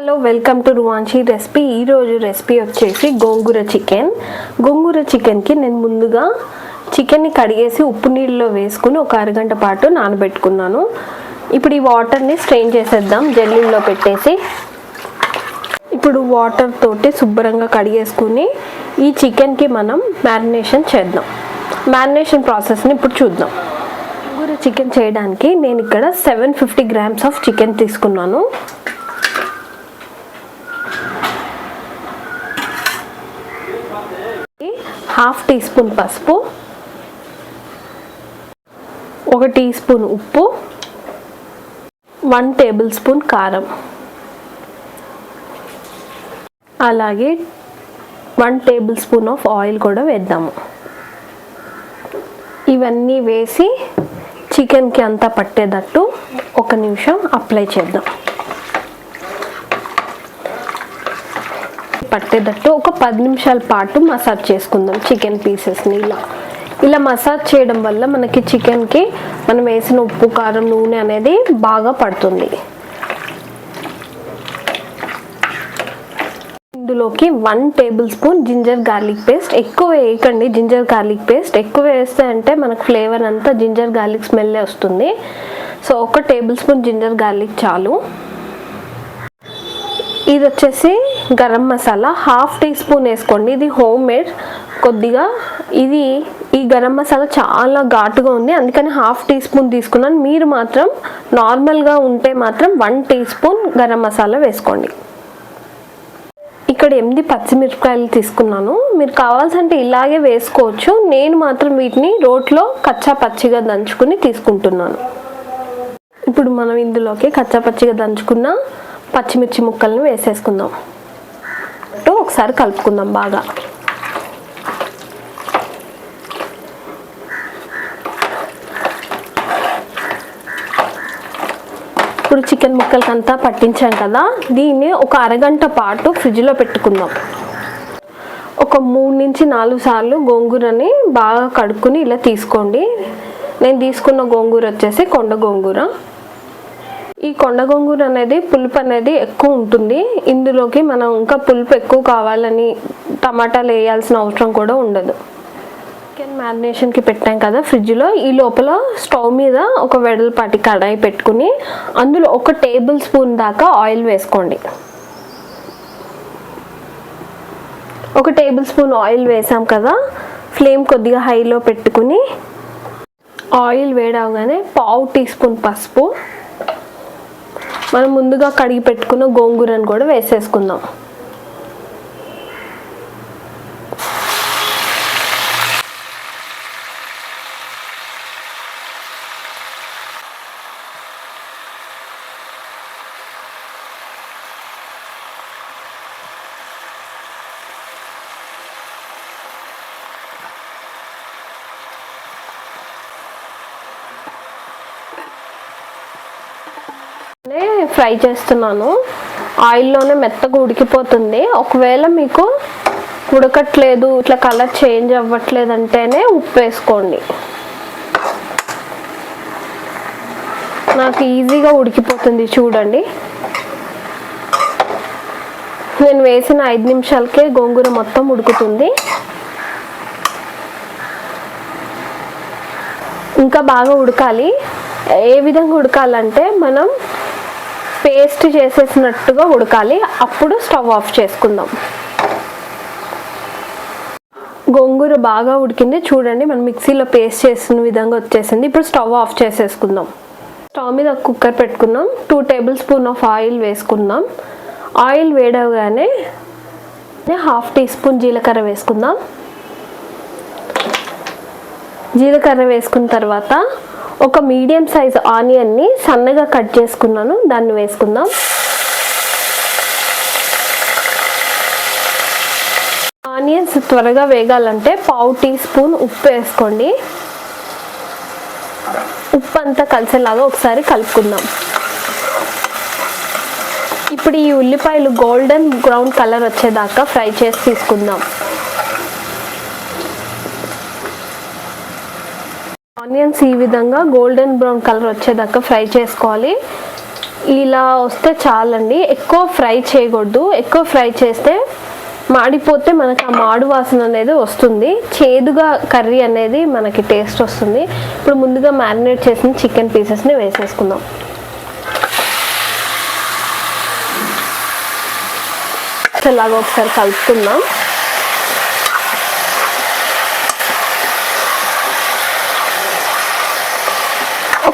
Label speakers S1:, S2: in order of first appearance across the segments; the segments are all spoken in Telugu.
S1: Hello welcome to Ruvanshi recipe. ఈరోజు రెసిపీ వచ్చేసి గోంగూర చికెన్. గోంగూర చికెన్కి నేను ముందుగా చికెన్ని కడిగేసి ఉప్పు నీళ్ళలో వేసుకుని ఒక అరగంట పాటు నానబెట్టుకున్నాను. ఇప్పుడు ఈ వాటర్ని స్ట్రెయిన్ చేసేద్దాం. జల్లీల్లో పెట్టేసి ఇప్పుడు వాటర్ తోటి శుభ్రంగా కడిగేసుకుని ఈ చికెన్కి మనం మ్యారినేషన్ చేద్దాం. మ్యారినేషన్ ప్రాసెస్ని ఇప్పుడు చూద్దాం. గోంగూర చికెన్ చేయడానికి నేను ఇక్కడ seven fifty grams of chicken తీసుకున్నాను. హాఫ్ టీ స్పూన్ పసుపు ఒక టీ స్పూన్ ఉప్పు వన్ టేబుల్ స్పూన్ కారం. అలాగే one tablespoon of oil కూడా వేద్దాము. ఇవన్నీ వేసి చికెన్కి అంతా పట్టేటట్టు ఒక నిమిషం అప్లై చేద్దాం. పట్టేటట్టు ఒక పది నిమిషాల పాటు మసాజ్ చేసుకుందాం చికెన్ పీసెస్ని ఇలా. ఇలా మసాజ్ చేయడం వల్ల మనకి చికెన్కి మనం వేసిన ఉప్పు కారం నూనె అనేది బాగా పడుతుంది. ఇందులోకి one tablespoon ginger garlic paste. ఎక్కువ వేయకండి జింజర్ గార్లిక్ పేస్ట్. ఎక్కువ వేస్తే అంటే మనకు ఫ్లేవర్ అంతా జింజర్ గార్లిక్ స్మెల్లే వస్తుంది. సో ఒక టేబుల్ స్పూన్ జింజర్ గార్లిక్ చాలు. ఇది వచ్చేసి garam masala half teaspoon వేసుకోండి. ఇది హోమ్ మేడ్. కొద్దిగా ఇది ఈ గరం మసాలా చాలా ఘాటుగా ఉంది. అందుకని హాఫ్ టీ స్పూన్ తీసుకున్నాను. మీరు మాత్రం నార్మల్గా ఉంటే మాత్రం one teaspoon garam masala వేసుకోండి. ఇక్కడ ఎనిమిది పచ్చిమిరపకాయలు తీసుకున్నాను. మీరు కావాల్సంటే ఇలాగే వేసుకోవచ్చు. నేను మాత్రం వీటిని రోట్లో కచ్చా పచ్చిగా దంచుకుని తీసుకుంటున్నాను. ఇప్పుడు మనం ఇందులోకి కచ్చా పచ్చిగా దంచుకున్న పచ్చిమిర్చి ముక్కల్ని వేసేసుకుందాం. ఒకసారి కలుపుకుందాం బాగా. ఇప్పుడు చికెన్ ముక్కలకంతా పట్టించాం కదా దీన్ని ఒక అరగంట పాటు ఫ్రిడ్జ్లో పెట్టుకుందాం. ఒక మూడు నుంచి నాలుగు సార్లు గోంగూరని బాగా కడుక్కుని ఇలా తీసుకోండి. నేను తీసుకున్న గోంగూర వచ్చేసి కొండ గోంగూర. ఈ కొండ గోంగూర అనేది పులుపు అనేది ఎక్కువ ఉంటుంది. ఇందులోకి మనం ఇంకా పులుపు ఎక్కువ కావాలని టమాటాలు వేయాల్సిన అవసరం కూడా ఉండదు. చికెన్ మ్యారినేషన్కి పెట్టాం కదా ఫ్రిడ్జ్లో. ఈ లోపల స్టవ్ మీద ఒక వెడల్పాటి కడాయి పెట్టుకుని అందులో ఒక టేబుల్ స్పూన్ దాకా ఆయిల్ వేసుకోండి. ఒక టేబుల్ స్పూన్ ఆయిల్ వేసాం కదా ఫ్లేమ్ కొద్దిగా హైలో పెట్టుకుని ఆయిల్ వేడవగానే పావు టీ స్పూన్ పసుపు మనం ముందుగా కడిగి పెట్టుకున్న గోంగూరను కూడా వేసేసుకుందాం. ఫ్రై చేస్తున్నాను. ఆయిల్లోనే మెత్తగా ఉడికిపోతుంది. ఒకవేళ మీకు ఉడకట్లేదు ఇట్లా కలర్ చేంజ్ అవ్వట్లేదు అంటేనే ఉప్పు వేసుకోండి. నాకు ఈజీగా ఉడికిపోతుంది చూడండి. నేను వేసిన ఐదు నిమిషాలకే గోంగూర మొత్తం ఉడుకుతుంది. ఇంకా బాగా ఉడకాలి. ఏ విధంగా ఉడకాలంటే మనం పేస్ట్ చేసేసినట్టుగా ఉడకాలి. అప్పుడు స్టవ్ ఆఫ్ చేసుకుందాం. గోంగూర బాగా ఉడికింది. చూడండి మనం మిక్సీలో పేస్ట్ చేసిన విధంగా వచ్చేసింది. ఇప్పుడు స్టవ్ ఆఫ్ చేసేసుకుందాం. స్టవ్ మీద ఒక కుక్కర్ పెట్టుకున్నాం. Two tablespoon of oil వేసుకుందాం. ఆయిల్ వేడవగానే హాఫ్ టీ స్పూన్ జీలకర్ర వేసుకుందాం. జీలకర్ర వేసుకున్న తర్వాత ఒక మీడియం సైజ్ ఆనియన్ని సన్నగా కట్ చేసుకున్నాను. దాన్ని వేసుకుందాం. ఆనియన్స్ త్వరగా వేగాలంటే పావు టీ స్పూన్ ఉప్పు వేసుకోండి. ఉప్పు అంతా కలిసేలాగా ఒకసారి కలుపుకుందాం. ఇప్పుడు ఈ ఉల్లిపాయలు గోల్డెన్ బ్రౌన్ కలర్ వచ్చేదాకా ఫ్రై చేసి తీసుకుందాం. ఆనియన్స్ ఈ విధంగా గోల్డెన్ బ్రౌన్ కలర్ వచ్చేదాకా ఫ్రై చేసుకోవాలి. ఇలా వస్తే చాలండి. ఎక్కువ ఫ్రై చేయకూడదు. ఎక్కువ ఫ్రై చేస్తే మాడిపోతే మనకి ఆ మాడు వాసన అనేది వస్తుంది. చేదుగా కర్రీ అనేది మనకి టేస్ట్ వస్తుంది. ఇప్పుడు ముందుగా మ్యారినేట్ చేసిన చికెన్ పీసెస్ని వేసేసుకుందాం. ఇలాగ ఒకసారి కలుపుకుందాం.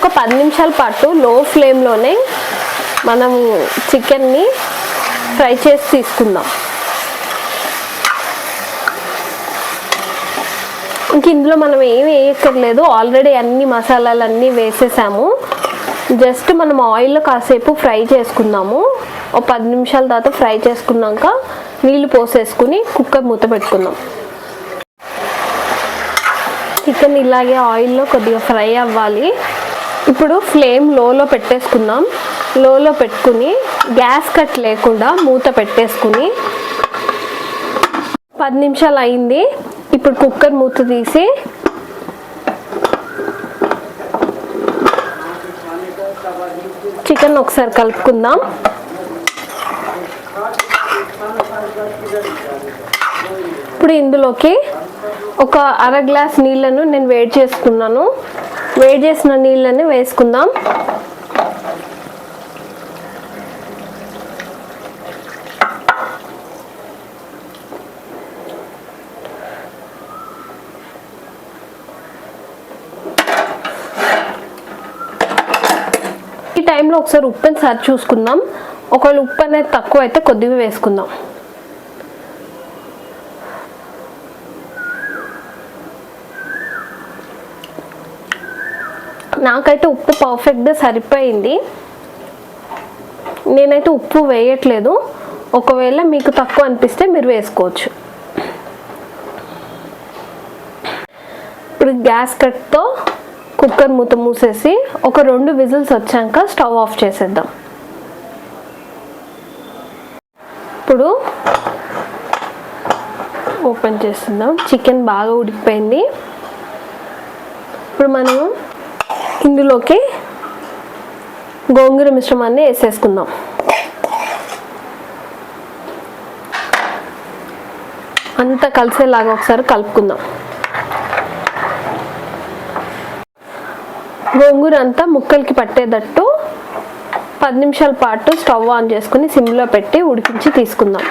S1: ఒక పది నిమిషాల పాటు లో ఫ్లేమ్లోనే మనం చికెన్ని ఫ్రై చేసి తీసుకుందాం. ఇంక ఇందులో మనం ఏమి వేయక్కర్లేదు. ఆల్రెడీ అన్ని మసాలాలు అన్నీ వేసేసాము. జస్ట్ మనం ఆయిల్లో కాసేపు ఫ్రై చేసుకుందాము. ఒక పది నిమిషాల తర్వాత ఫ్రై చేసుకున్నాక నీళ్ళు పోసేసుకుని కుక్కర్ మూత పెట్టుకుందాం. చికెన్ ఇలాగే ఆయిల్లో కొద్దిగా ఫ్రై అవ్వాలి. ఇప్పుడు ఫ్లేమ్ లోలో పెట్టేసుకుందాం. లోలో పెట్టుకుని గ్యాస్ కట్ లేకుండా మూత పెట్టేసుకుని పది నిమిషాలు అయింది. ఇప్పుడు కుక్కర్ మూత తీసి చికెన్ ఒకసారి కలుపుకుందాం. ఇప్పుడు ఇందులోకి ఒక అర గ్లాస్ నీళ్ళను నేను వేడి చేసుకున్నాను. వేడి చేసిన నీళ్ళని వేసుకుందాం. ఈ టైంలో ఒకసారి ఉప్పుని సరి చూసుకుందాం. ఒకవేళ ఉప్పు అనేది తక్కువ అయితే కొద్దిగా వేసుకుందాం. నాకైతే ఉప్పు పర్ఫెక్ట్గా సరిపోయింది. నేనైతే ఉప్పు వేయట్లేదు. ఒకవేళ మీకు తక్కువ అనిపిస్తే మీరు వేసుకోవచ్చు. ఇప్పుడు గ్యాస్ కట్తో కుక్కర్ మూత మూసేసి ఒక రెండు విజిల్స్ వచ్చాక స్టవ్ ఆఫ్ చేసేద్దాం. ఇప్పుడు ఓపెన్ చేస్తుందాం చికెన్ బాగా ఉడికిపోయింది. ఇప్పుడు మనము ఇందులోకి గోంగూర మిశ్రమాన్ని వేసేసుకుందాం. అంతా కలిసేలాగా ఒకసారి కలుపుకుందాం. గోంగూర అంతా ముక్కలకి పట్టేటట్టు పది నిమిషాల పాటు స్టవ్ ఆన్ చేసుకుని సిమ్లో పెట్టి ఉడికించి తీసుకుందాం.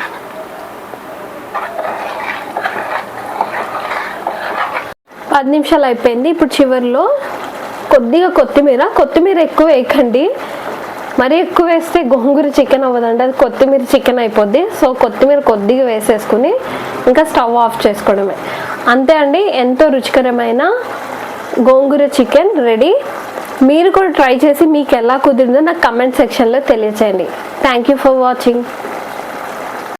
S1: పది నిమిషాలు అయిపోయింది. ఇప్పుడు చివరిలో కొద్దిగా కొత్తిమీర. కొత్తిమీర ఎక్కువ వేయకండి. మరీ ఎక్కువ వేస్తే గోంగూర చికెన్ అవ్వదండి. అది కొత్తిమీర చికెన్ అయిపోద్ది. సో కొత్తిమీర కొద్దిగా వేసేసుకుని ఇంకా స్టవ్ ఆఫ్ చేసుకోవడమే. అంతే అండి. ఎంతో రుచికరమైన గోంగూర చికెన్ రెడీ మీరు కూడా ట్రై చేసి మీకు ఎలా కుదిరిందో నాకు కమెంట్ సెక్షన్లో తెలియచేయండి. Thank you for watching